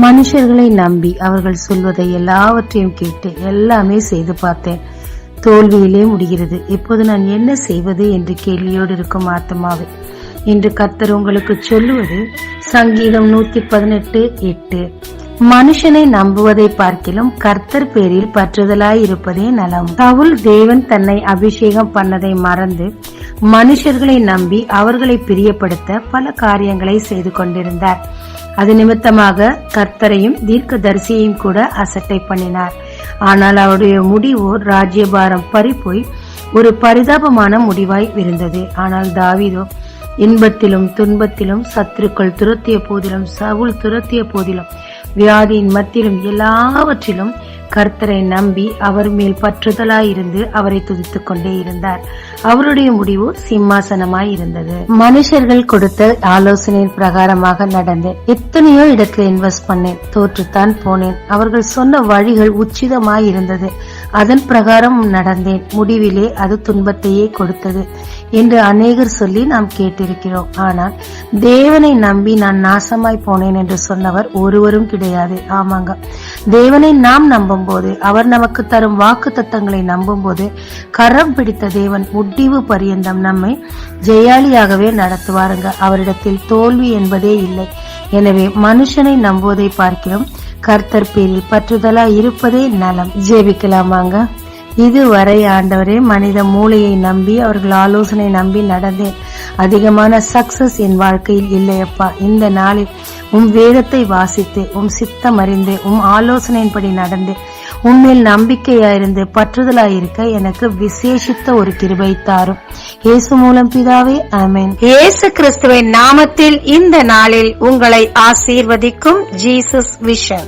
மனுஷர்களை நம்பி அவர்கள் சொல்வதை எல்லாவற்றையும் கேட்டு எல்லாமே செய்து பார்த்தேன். தோல்வியிலே முடிகிறது. இப்போது நான் என்ன செய்வது என்று கேள்வியோடு இருக்கும் ஆத்மாவை. என்று கர்த்தர் உங்களுக்கு சொல்லுவது சங்கீதம் நூத்தி பதினெட்டு எட்டு. மனுஷனை நம்புவதை பார்க்கிலும் கர்த்தர் பேரில் பற்றுதலாய் இருப்பதே நலம். சவுல் தேவன் தன்னை அபிஷேகம் பண்ணதை மறந்து மனுஷர்களை நம்பி அவர்களை பிரியப்படுத்த பல காரியங்களை செய்து கொண்டிருந்தார். அது நிமித்தமாக கர்த்தரையும் தீர்க்க தரிசியையும் கூட அசட்டை பண்ணினார். ஆனால் அவருடைய முடிவோர் ராஜ்யபாரம் பறிப்போய் ஒரு பரிதாபமான முடிவாய் இருந்தது ஆனால் தாவிதோ இன்பத்திலும் துன்பத்திலும் சத்துருக்கள் துரத்திய போதிலும் சவுல் துரத்திய போதிலும் வியாதியின் மத்தியிலும் எல்லாவற்றிலும் கர்த்தரை நம்பி அவர் மேல் பற்றுதலாயிருந்து அவரை துதித்துக் கொண்டே இருந்தார். அவருடைய முடிவு சிம்மாசனமாய் இருந்தது. மனுஷர்கள் கொடுத்த ஆலோசனையின் பிரகாரமாக நடந்தேன் எத்தனையோ இடத்துல இன்வெஸ்ட் பண்ணேன் தோற்றுத்தான் போனேன். அவர்கள் சொன்ன வழிகள் உச்சிதமாய் இருந்தது. அதன் பிரகாரம் நடந்தேன். முடிவிலே அது துன்பத்தையே கொடுத்தது என்று அநேகர் சொல்லி நாம் கேட்டிருக்கிறோம். ஆனால் தேவனை நம்பி நான் நாசமாய் போனேன் என்று சொன்னவர் ஒருவரும் கிடையாது. ஆமாங்க. தேவனை நாம் நம்பும் போது அவர் நமக்கு தரும் வாக்கு தத்தங்களை நம்பும் போது கரம் பிடித்த தேவன் முடிவு பரியந்தம் நம்மை ஜெயாலியாகவே நடத்துவாருங்க. அவரிடத்தில் தோல்வி என்பதே இல்லை. எனவே மனுஷனை நம்புவதை பார்க்கிறோம். கர்த்தர் பேரில் பற்றுதலா இருப்பதே நலம். ஜெபிக்கலாமாங்க? இதுவரை ஆண்டவரே மனித மூளையை நம்பி அவர்கள் ஆலோசனை நம்பி நடந்தேன். அதிகமான சக்சஸ் என் வாழ்க்கையில் இல்லையப்பா. இந்த நாளில் உம் வேதத்தை வாசித்து உம் சித்தம் அறிந்து உம் ஆலோசனையின்படி நடந்து உண்மையில் நம்பிக்கையாயிருந்து பற்றுதலாயிருக்க எனக்கு விசேஷித்த ஒரு கிருபை தாரும். இயேசு மூலம் பிதாவே அமேன் இயேசு கிறிஸ்துவின் நாமத்தில் இந்த நாளில் உங்களை ஆசீர்வதிக்கும் ஜீசஸ் விஷன்.